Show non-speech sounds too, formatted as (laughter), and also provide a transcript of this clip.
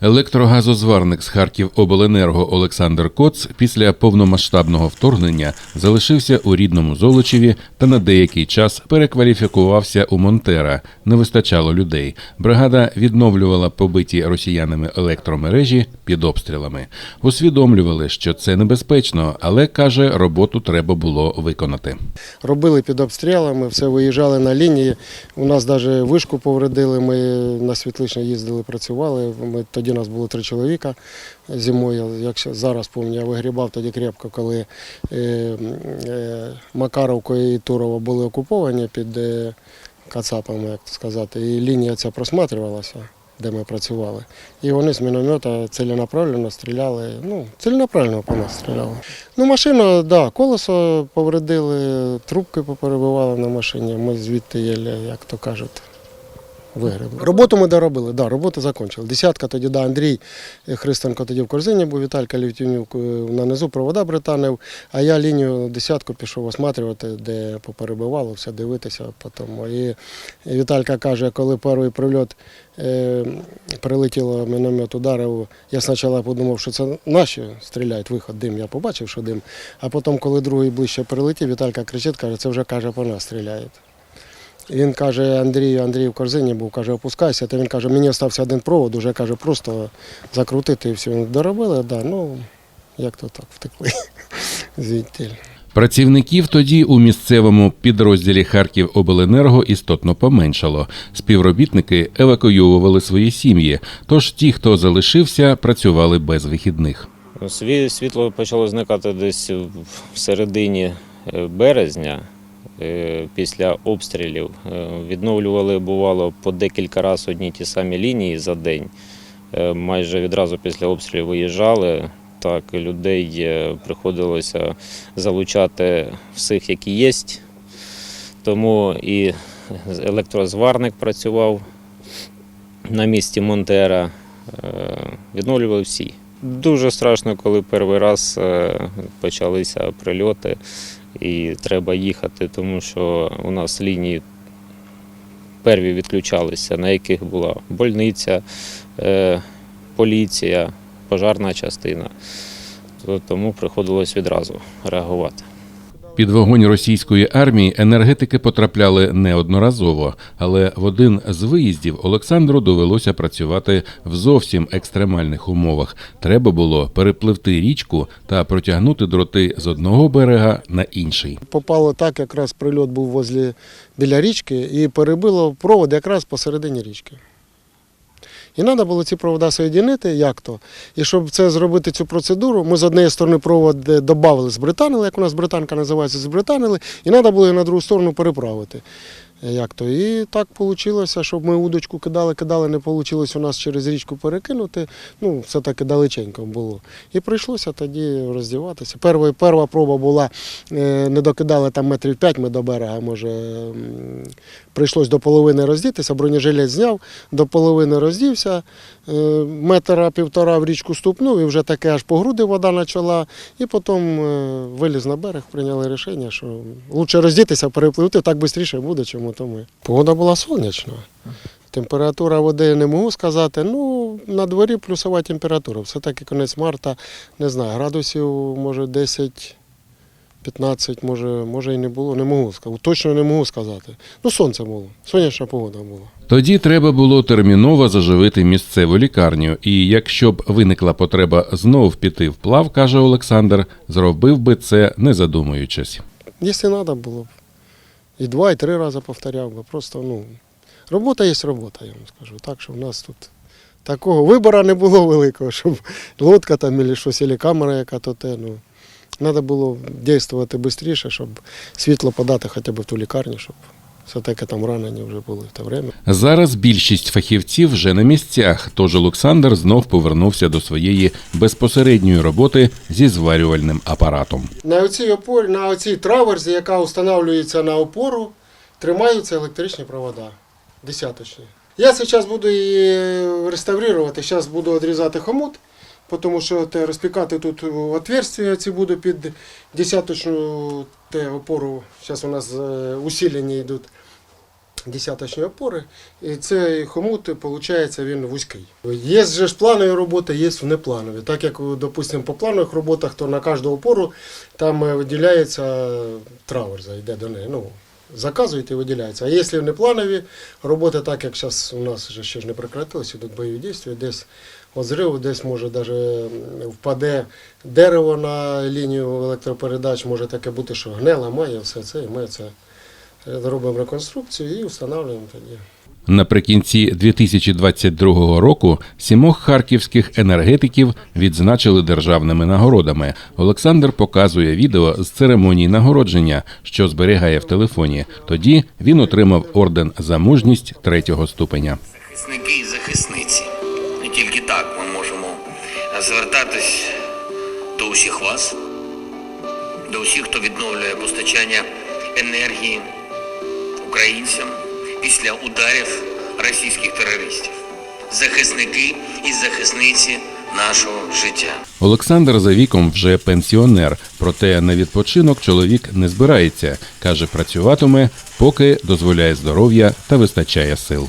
Електрогазозварник з Харківобленерго Олександр Коц після повномасштабного вторгнення залишився у рідному Золочеві та на деякий час перекваліфікувався у Монтера. Не вистачало людей. Бригада відновлювала побиті росіянами електромережі під обстрілами. Усвідомлювали, що це небезпечно, але каже, роботу треба було виконати. робили під обстрілами, все виїжджали на лінії. У нас навіть вишку повредили. Ми на світличне їздили, працювали. Ми тоді нас було три чоловіка зимою. Якщо зараз пам'ятаю, я вигрібав тоді крепко, коли е, е, Макаровка і Турова були окуповані під е, Кацапами, як сказати, і лінія ця просматрювалася. Де ми працювали. І вони з міномета ціленаправленно стріляли. Ну, ціленаправленно по нас стріляли. Ну, машина, да, колесо повредили, трубки поперебивали на машині. Ми звідти єлі, як то кажуть, вигребли. Роботу ми доробили, да, роботу закінчили. Десятка тоді, да, Андрій Христенко тоді в корзині був, Віталька Лівтюнюк е, на низу провода британив, а я лінію десятку пішов осматрювати, де поперебивало, все дивитися потім. І Віталька каже, коли перший прильот е, прилетіло міномет ударив, я спочатку подумав, що це наші стріляють, виход, дим. Я побачив, що дим. А потім, коли другий ближче прилетів, Віталька кричить, каже, це вже каже, по нас стріляють. Він каже, Андрію, Андрій в корзині був, каже, опускайся. Та він каже, мені залишився один провод, уже каже, просто закрутити і все. Доробили, да, ну як то так втекли (laughs) звідти. Працівників тоді у місцевому підрозділі Харківобленерго істотно поменшало. Співробітники евакуювали свої сім'ї. Тож ті, хто залишився, працювали без вихідних. Сві- Світло почало зникати десь в середині е, березня після обстрілів. Е, Відновлювали, бувало, по декілька разів одні ті самі лінії за день. Е, Майже відразу після обстрілів виїжджали. Так, людей е, приходилося залучати всіх, які є. Тому і електрозварник працював на місці Монтера. Е, Відновлювали всі. Дуже страшно, коли перший раз е, почалися прильоти і треба їхати, тому що у нас лінії перві відключалися, на яких була больниця, е, поліція, пожарна частина. Тому приходилось відразу реагувати. Під вогонь російської армії енергетики потрапляли неодноразово, але в один з виїздів Олександру довелося працювати в зовсім екстремальних умовах. Треба було перепливти річку та протягнути дроти з одного берега на інший. Попало так, якраз прильот був возле, біля річки і перебило провод якраз посередині річки. І треба було ці провода соєдінити, як то. І щоб це зробити цю процедуру, ми з однієї сторони провод додали, збританили, як у нас британка називається, збританили, і треба було її на другу сторону переправити. Як то. І так вийшло, щоб ми удочку кидали, кидали, не вийшло у нас через річку перекинути. Ну, все таки далеченько було. І прийшлося тоді роздіватися. Перша, перша проба була, е, не докидали там метрів 5 ми до берега, може. Прийшлось до половини роздітися, бронежилет зняв, до половини роздівся, е, метра півтора в річку ступнув і вже таке аж по груди вода почала. І потім е, виліз на берег, прийняли рішення, що краще роздітися, перепливти, так швидше буде, чому то ми. Погода була сонячна. Температура води не можу сказати. Ну, на дворі плюсова температура. Все-таки кінець марта, не знаю, градусів, може, 10. 15, може, може і не було, не можу сказати. Точно не можу сказати. Ну, сонце було, сонячна погода була. Тоді треба було терміново заживити місцеву лікарню, і якщо б виникла потреба знов піти вплав, каже Олександр, зробив би це не задумуючись. Якщо треба було б. І два, і три рази повторяв би. Просто, ну, робота є робота, я вам скажу. Так що в нас тут такого вибору не було великого, щоб лодка там, або щось, або камера, яка то те. Ну, треба було діяти швидше, щоб світло подати хоча б в ту лікарню, щоб все-таки там ранені вже були в те время. Зараз більшість фахівців вже на місцях, тож Олександр знов повернувся до своєї безпосередньої роботи зі зварювальним апаратом. На оцій опорі, на оцій траверзі, яка встановлюється на опору, тримаються електричні провода. Десяточні. Я зараз буду її реставрувати, зараз буду відрізати хомут, тому що те, розпікати тут отверстия ці буду під десяточну те, опору. Зараз у нас е, усилення йдуть. десяточні опори. І цей хомут, виходить, він вузький. Є ж планові роботи, є непланові. Так як, допустимо, по планових роботах, то на кожну опору там е, виділяється траверза, йде до неї. Ну, заказують і виділяється. А якщо не планові роботи, так як зараз у нас вже ще ж не прекратилися, тут бойові дії, десь от десь може навіть впаде дерево на лінію електропередач, може таке бути, що гне, ламає все це, і ми це робимо реконструкцію і встановлюємо тоді. Наприкінці 2022 року сімох харківських енергетиків відзначили державними нагородами. Олександр показує відео з церемонії нагородження, що зберігає в телефоні. Тоді він отримав орден за мужність третього ступеня. Захисники і захисниці. Не тільки так ми можемо звертатись до усіх вас, до усіх, хто відновлює постачання енергії українцям після ударів російських терористів. Захисники і захисниці нашого життя. Олександр за віком вже пенсіонер, проте на відпочинок чоловік не збирається. каже, працюватиме, поки дозволяє здоров'я та вистачає сил.